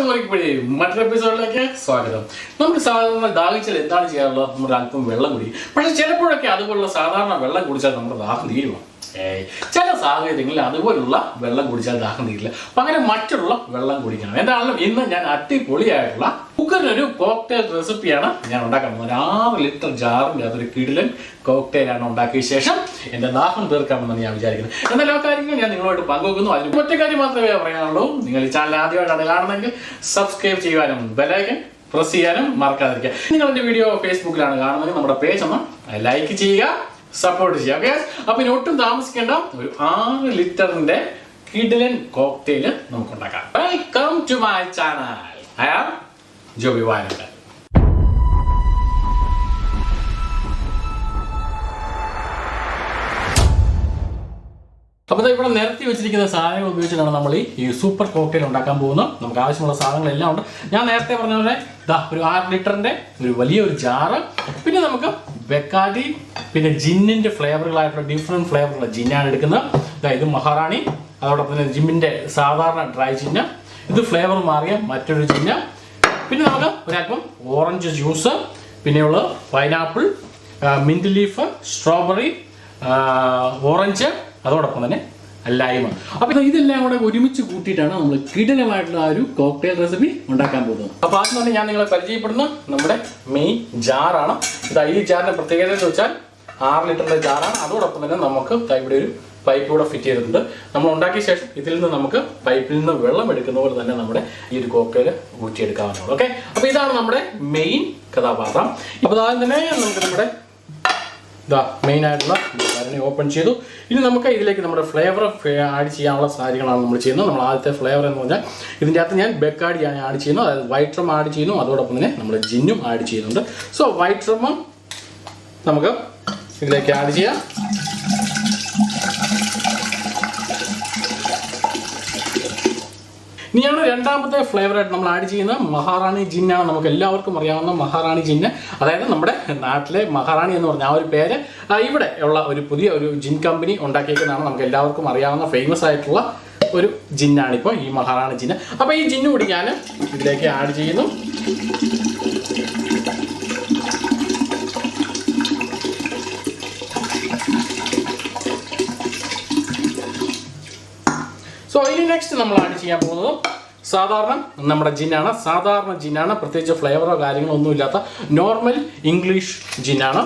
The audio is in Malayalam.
എല്ലാവർക്കും മറ്റൊരു എപ്പിസോഡിലേക്ക് സ്വാഗതം. നമുക്ക് സാധാരണ ദാഹിച്ചാൽ എന്താണ് ചെയ്യാറുള്ളത് നമ്മുടെ അല്പം വെള്ളം കുടിക്കും പക്ഷെ ചിലപ്പോഴൊക്കെ അതുപോലുള്ള സാധാരണ വെള്ളം കുടിച്ചാൽ നമ്മുടെ ദാഹം തീരുമോ? ചില സാഹചര്യങ്ങളിൽ അതുപോലുള്ള വെള്ളം കുടിച്ചാൽ ദാഹം തീരില്ല. അങ്ങനെ മറ്റുള്ള വെള്ളം കുടിക്കണം. എന്താണെങ്കിലും ഇന്ന് ഞാൻ അടിപൊളിയായിട്ടുള്ള കുക്കറിനൊരു കോക്ടെയിൽ റെസിപ്പിയാണ് ഞാൻ ഉണ്ടാക്കാൻ പോകുന്നത്. ഒരു ആറ് ലിറ്റർ ജാറിന്റെ അതൊരു കിടിലൻ കോക്ടെയിലാണ് ഉണ്ടാക്കിയ ശേഷം എന്റെ ദാഹം തീർക്കാമെന്നാണ് ഞാൻ വിചാരിക്കുന്നത്. എന്നാൽ ആ കാര്യങ്ങൾ ഞാൻ നിങ്ങളുമായിട്ട് പങ്കുവെക്കുന്നു. അതിന് ഒറ്റ കാര്യം മാത്രമേ പറയാനുള്ളൂ. നിങ്ങൾ ഈ ചാനൽ ആദ്യമായിട്ടാണ് കാണുന്നെങ്കിൽ സബ്സ്ക്രൈബ് ചെയ്യുവാനും ബെലൈക്കൻ പ്രസ് ചെയ്യാനും മറക്കാതിരിക്കുക. നിങ്ങൾ വീഡിയോ ഫേസ്ബുക്കിലാണ് കാണുന്നത് നമ്മുടെ പേജ് ഒന്ന് ലൈക്ക് ചെയ്യുക സപ്പോർട്ട് ചെയ്യുക. ഓക്കെ അപ്പൊ ഇനി ഒട്ടും താമസിക്കേണ്ട ഒരു ആറ് ലിറ്ററിന്റെ കിഡിലൻ കോക്ടെയിൽ നമുക്ക് ഉണ്ടാക്കാം. Welcome to my channel I am Joby Vanakkal അപ്പോൾ ഇവിടെ നിരത്തി വെച്ചിരിക്കുന്ന സാധനങ്ങൾ ഉപയോഗിച്ചിട്ടാണ് നമ്മൾ ഈ സൂപ്പർ കോക്ടെയിൽ ഉണ്ടാക്കാൻ പോകുന്നത്. നമുക്ക് ആവശ്യമുള്ള സാധനങ്ങളെല്ലാം ഉണ്ട്. ഞാൻ നേരത്തെ പറഞ്ഞ പോലെ ദാ ഒരു ആറ് ലിറ്ററിന്റെ ഒരു വലിയ ഒരു ജാറ്. പിന്നെ നമുക്ക് ബെക്കാടി പിന്നെ ജിന്നിന്റെ ഫ്ലേവറുകളായിട്ടുള്ള ഡിഫറെന്റ് ഫ്ലേവറുള്ള ജിന്നാണ് എടുക്കുന്നത്. ഇതാ ഇത് മഹാറാണി. അതോടൊപ്പം തന്നെ ജിമ്മിന്റെ സാധാരണ ഡ്രൈ ജിന്ന. ഇത് ഫ്ലേവർ മാറിയ മറ്റൊരു ജിന്ന. പിന്നെ നമുക്ക് ഒരല്പം ഓറഞ്ച് ജ്യൂസ് പിന്നെയുള്ള pineapple mint leaf strawberry orange അതോടൊപ്പം തന്നെ ലൈമ അപ്പോൾ ഇതെല്ലാം കൂടെ ഒരുമിച്ച് കൂട്ടിയിട്ടാണ് നമ്മൾ കിടലമായിട്ടുള്ള ആ ഒരു കോക്ടെയിൽ റെസിപ്പി ഉണ്ടാക്കാൻ പോകുന്നത്. അപ്പോൾ ആദ്യം തന്നെ ഞാൻ നിങ്ങളെ പരിചയപ്പെടുന്ന നമ്മുടെ മെയിൻ ജാറാണ് ഇത് ഈ ജാറിന്റെ പ്രത്യേകത എന്ന് വെച്ചാൽ ആറ് ലിറ്ററിന്റെ ജാറാണ് അതോടൊപ്പം തന്നെ നമുക്ക് ഇവിടെ ഒരു പൈപ്പ് കൂടെ ഫിറ്റ് ചെയ്തിട്ടുണ്ട്. നമ്മൾ ഉണ്ടാക്കിയ ശേഷം ഇതിൽ നിന്ന് നമുക്ക് പൈപ്പിൽ നിന്ന് വെള്ളം എടുക്കുന്ന പോലെ തന്നെ നമ്മുടെ ഈ ഒരു കോക്കയിൽ ഊറ്റിയെടുക്കാവുന്നതാണ്. ഓക്കെ അപ്പോൾ ഇതാണ് നമ്മുടെ മെയിൻ കഥാപാത്രം. അപ്പോൾ ആദ്യം തന്നെ നമുക്ക് നമ്മുടെ ഇതാ മെയിൻ ആയിട്ടുള്ള ഭരണി ഓപ്പൺ ചെയ്തു. ഇനി നമുക്ക് ഇതിലേക്ക് നമ്മുടെ ഫ്ലേവർ ആഡ് ചെയ്യാനുള്ള കാര്യങ്ങളാണ് നമ്മൾ ചെയ്യുന്നത്. നമ്മൾ ആദ്യത്തെ ഫ്ലേവർ എന്ന് പറഞ്ഞാൽ ഇതിന്റെ അകത്ത് ഞാൻ ബെക്കാഡ് ഞാൻ ആഡ് ചെയ്യുന്നു അതായത് വൈറ്റ് റം ആഡ് ചെയ്യുന്നു. അതോടൊപ്പം തന്നെ നമ്മൾ ജിന്നും ആഡ് ചെയ്യുന്നുണ്ട്. സോ വൈറ്റ് റമ്മും നമുക്ക് ഇതിലേക്ക് ആഡ് ചെയ്യാം. ഇനിയാണ് രണ്ടാമത്തെ ഫ്ലേവറായിട്ട് നമ്മൾ ആഡ് ചെയ്യുന്ന മഹാറാണി ജിന്നാണ് നമുക്ക് എല്ലാവർക്കും അറിയാവുന്ന മഹാറാണി ജിന്ന്. അതായത് നമ്മുടെ നാട്ടിലെ മഹാറാണി എന്ന് പറഞ്ഞ ആ ഒരു പേര് ഇവിടെ ഉള്ള ഒരു പുതിയ ഒരു ജിൻ കമ്പനി ഉണ്ടാക്കിയേക്കുന്നതാണ് നമുക്ക് എല്ലാവർക്കും അറിയാവുന്ന ഫേമസ് ആയിട്ടുള്ള ഒരു ജിന്നാണ് ഇപ്പോൾ ഈ മഹാറാണി ജിന്ന്. അപ്പോൾ ഈ ജിന്ന് കൂടി ഞാൻ ഇതിലേക്ക് ആഡ് ചെയ്യുന്നു. സോ ഇനി നെക്സ്റ്റ് നമ്മൾ ആഡ് ചെയ്യാൻ പോകുന്നത്. സാധാരണ നമ്മുടെ ജിന്നാണ് സാധാരണ ജിന്നാണ് പ്രത്യേകിച്ച് ഫ്ലേവറോ കാര്യങ്ങളോ ഒന്നുമില്ലാത്ത നോർമൽ ഇംഗ്ലീഷ് ജിന്നാണ്